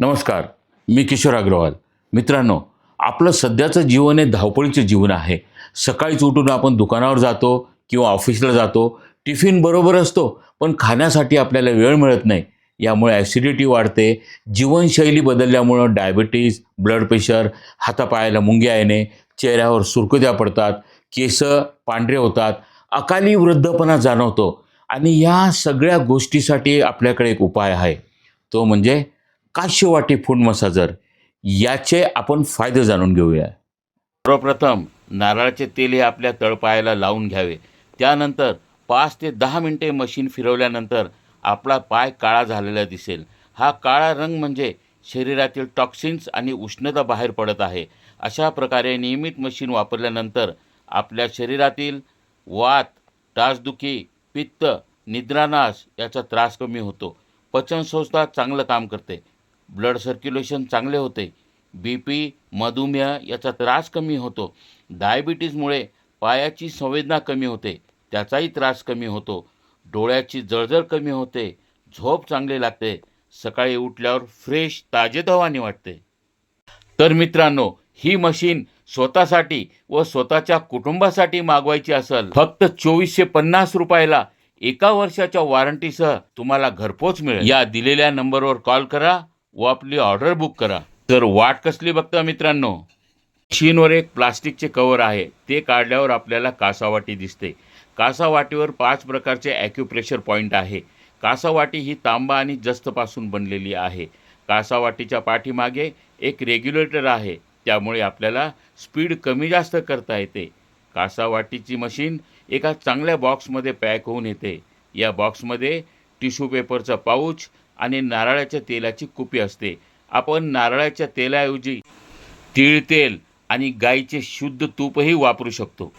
नमस्कार मी किशोर अग्रवाल. मित्रांनो आपलं सध्याचं जीवन हे धावपळीचं जीवन आहे. सकाळीच उठून आपण दुकानावर जातो किंवा ऑफिसला जातो टिफिन बरोबर असतो पण खाण्यासाठी आपल्याला वेळ मिळत नाही. यामुळे ॲसिडिटी वाढते जीवनशैली बदलल्यामुळं डायबिटीज ब्लड प्रेशर हातापायाला मुंग्या येणे चेहऱ्यावर सुरकुत्या पडतात केस पांढरे होतात अकाली वृद्धपणा जाणवतो. आणि या सगळ्या गोष्टीसाठी आपल्याकडे एक उपाय आहे. तो म्हणजे काश्यवाटी फूड मसाजर याचे आपण फायदे जाणून घेऊया. सर्वप्रथम नारळाचे तेल हे आपल्या तळपायाला लावून घ्यावे. त्यानंतर पाच ते दहा मिनटे मशीन फिरवल्यानंतर आपला पाय काळा झालेला दिसेल. हा काळा रंग म्हणजे शरीरातील टॉक्सिन्स आणि उष्णता बाहेर पडत आहे. अशा प्रकारे नियमित मशीन वापरल्यानंतर आपल्या शरीरातील वात टासदुखी पित्त निद्रानाश याचा त्रास कमी होतो. पचनसंस्था चांगलं काम करते. ब्लड सर्क्युलेशन चांगले होते. बी पी मधुमेह याचा त्रास कमी होतो. डायबिटीजमुळे पायाची संवेदना कमी होते. त्याचाही त्रास कमी होतो. डोळ्याची जळजळ कमी होते. झोप चांगली लागते. सकाळी उठल्यावर फ्रेश ताजेतवानी वाटते. तर मित्रांनो ही मशीन स्वतःसाठी व स्वतःच्या कुटुंबासाठी मागवायची असेल फक्त चोवीसशे पन्नास रुपयाला एका वर्षाच्या वॉरंटीसह तुम्हाला घरपोच मिळेल. या दिलेल्या नंबरवर कॉल करा. व आपली ऑर्डर बुक करा. तर वाट कसली बघता मित्रांनो? शीनवर एक प्लास्टिकचे कवर आहे. ते काढल्यावर आपल्याला कासावाटी दिसते. कासावाटीवर पाच प्रकारचे ॲक्युप्रेशर पॉईंट आहे. कासावाटी ही तांबा आणि जस्तपासून बनलेली आहे. कासावाटीच्या पाठीमागे एक रेग्युलेटर आहे. त्यामुळे आपल्याला स्पीड कमी जास्त करता येते. कासावाटीची मशीन एका चांगल्या बॉक्समध्ये पॅक होऊन येते. या बॉक्समध्ये टिश्यू पेपरचा पाऊच आणि नारळाच्या तेलाची कुपी असते. आपण नारळाच्या तेलाऐवजी तिळ तेल आणि गाईचे शुद्ध तूपही वापरू शकतो.